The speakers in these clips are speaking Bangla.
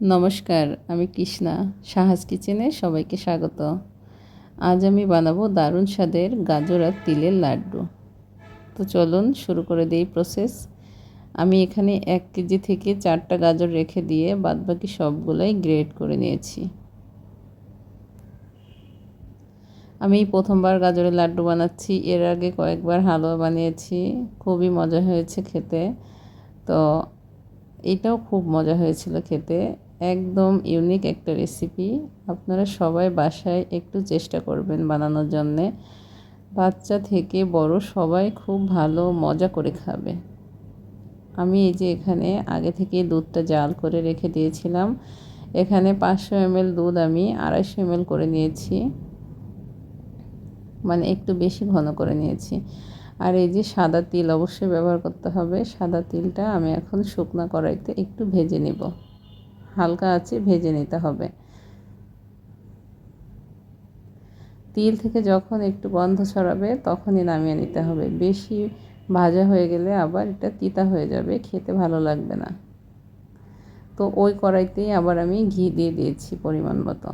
নমস্কার, আমি কৃষ্ণা সাহাজ কিচেনে সবাইকে স্বাগত। আজ আমি বানাবো দারুণ স্বাদের গাজর আর তিলের লাড্ডু। তো চলুন শুরু করে দিই প্রসেস আমি এখানে এক কেজি থেকে চারটা গাজর রেখে দিয়ে বাদবাকি সবগুলোই গ্রেড করে নিয়েছি। আমি প্রথমবার গাজরের লাড্ডু বানাচ্ছি, এর আগে কয়েকবার হালুয়া বানিয়েছি, খুবই মজা হয়েছে খেতে। তো এটাও খুব মজা হয়েছিল খেতে। একদম ইউনিক একটা রেসিপি আপনারা সবাই বাসায় একটু চেষ্টা করবেন বানানোর জন্যে। বাচ্চা থেকে বড় সবাই খুব ভালো মজা করে খাবে। আমি এই যে এখানে আগে থেকে দুধটা জাল করে রেখে দিয়েছিলাম। এখানে পাঁচশো এমএল দুধ আমি আড়াইশো এমএল করে নিয়েছি। মানে একটু বেশি ঘন করে নিয়েছি। আর এই যে সাদা তিল অবশ্যই ব্যবহার করতে হবে। সাদা তিলটা আমি এখন শুকনো কড়াইতে একটু ভেজে নেব। হালকা আছে ভেজে নিতে হবে। তিল থেকে যখন একটু গন্ধ ছড়াবে, তখনই নামিয়ে নিতে হবে। বেশি ভাজা হয়ে গেলে আবার এটা তিতা হয়ে যাবে, খেতে ভালো লাগবে না। তো ওই কড়াইতেই আবার আমি ঘি দিয়ে দিয়েছি পরিমাণ মতো।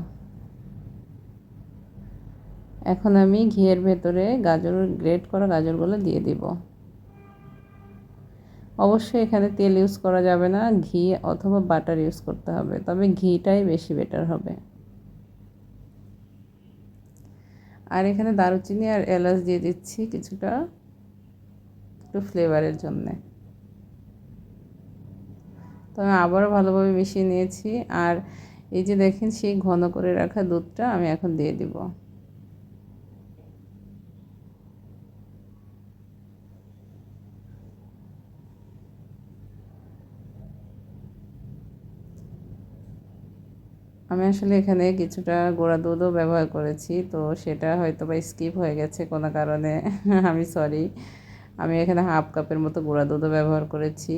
এখন আমি ঘিয়ের ভেতরে গাজর গ্রেট করা গাজরগুলো দিয়ে দিব। অবশ্যই এখানে তেল ইউজ করা যাবে না, ঘি অথবা বাটার ইউজ করতে হবে, তবে ঘিটাই বেশি বেটার হবে। আর এখানে দারুচিনি আর এলাচ দিয়ে দিচ্ছি কিছুটা, একটু ফ্লেভারের জন্যে। তো আমি আবারও ভালোভাবে মিশিয়ে নিয়েছি, আর এই যে দেখেন সেই ঘন করে রাখা দুধটা আমি এখন দিয়ে দিব। আমি আসলে এখানে কিছুটা গোড়া দুধও ব্যবহার করেছি, তো সেটা হয়তো বা স্কিপ হয়ে গেছে কোনো কারণে। আমি সরি। আমি এখানে হাফ কাপের মতো গোড়া দুধও ব্যবহার করেছি।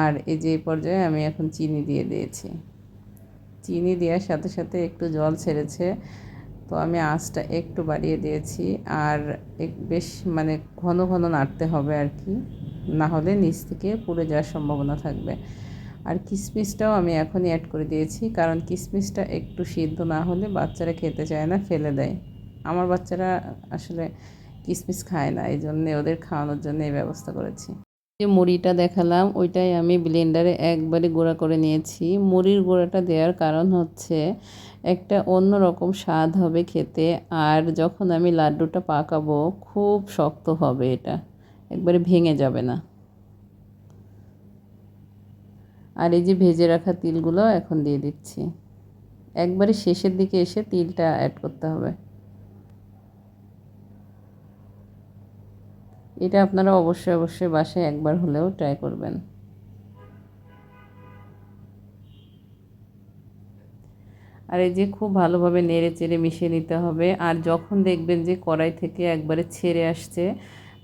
আর এই যে পর্যায়ে আমি এখন চিনি দিয়ে দিয়েছি। চিনি দেওয়ার সাথে সাথে একটু জল ছেড়েছে, তো আমি আঁচটা একটু বাড়িয়ে দিয়েছি। আর বেশ মানে ঘন ঘন নাড়তে হবে আর কি। না হলে নিচ থেকে পুড়ে যাওয়ার সম্ভাবনা থাকবে। আর কিশমিশটাও আমি এখনই অ্যাড করে দিয়েছি, কারণ কিশমিশটা একটু সিদ্ধ না হলে বাচ্চারা খেতে চায় না, ফেলে দেয়। আমার বাচ্চারা আসলে কিশমিশ খায় না, এই জন্যে ওদের খাওয়ানোর জন্য এই ব্যবস্থা করেছি। যে মুড়িটা দেখালাম, ওইটাই আমি ব্লেন্ডারে একবারে গুঁড়া করে নিয়েছি। মুড়ির গুঁড়াটা দেওয়ার কারণ হচ্ছে একটা অন্য রকম স্বাদ হবে খেতে, আর যখন আমি লাড্ডুটা পাকাবো, খুব শক্ত হবে এটা। একবারে ভেঙে যাবে না। আর এই যে ভেজে রাখা তিলগুলো এখন দিয়ে দিচ্ছি। একবারে শেষের দিকে এসে তিলটা অ্যাড করতে হবে। এটা আপনারা অবশ্যই অবশ্যই বাসায় একবার হলেও ট্রাই করবেন। আর এই যে খুব ভালোভাবে নেড়ে চেড়ে মিশিয়ে নিতে হবে। আর যখন দেখবেন যে কড়াই থেকে একবারে ছেড়ে আসছে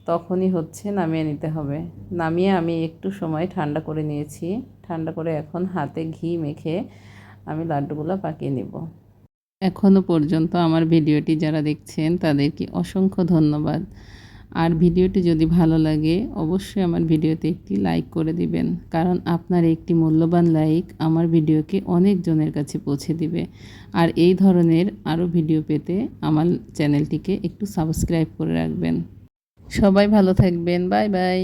তখনই হচ্ছে নামিয়ে নিতে হবে। নামিয়ে আমি একটু সময় ঠান্ডা করে নিয়েছি। ঠান্ডা করে এখন হাতে ঘি মেখে আমি লাড্ডুগুলো পাকিয়ে নেব। এখনও পর্যন্ত আমার ভিডিওটি যারা দেখছেন, তাদেরকে অসংখ্য ধন্যবাদ। আর ভিডিওটি যদি ভালো লাগে, অবশ্যই আমার ভিডিওতে একটি লাইক করে দিবেন। কারণ আপনার একটি মূল্যবান লাইক আমার ভিডিওকে অনেকজনের কাছে পৌঁছে দিবে। আর এই ধরনের আরও ভিডিও পেতে আমার চ্যানেলটিকে একটু সাবস্ক্রাইব করে রাখবেন। সবাই ভালো থাকবেন বাই বাই।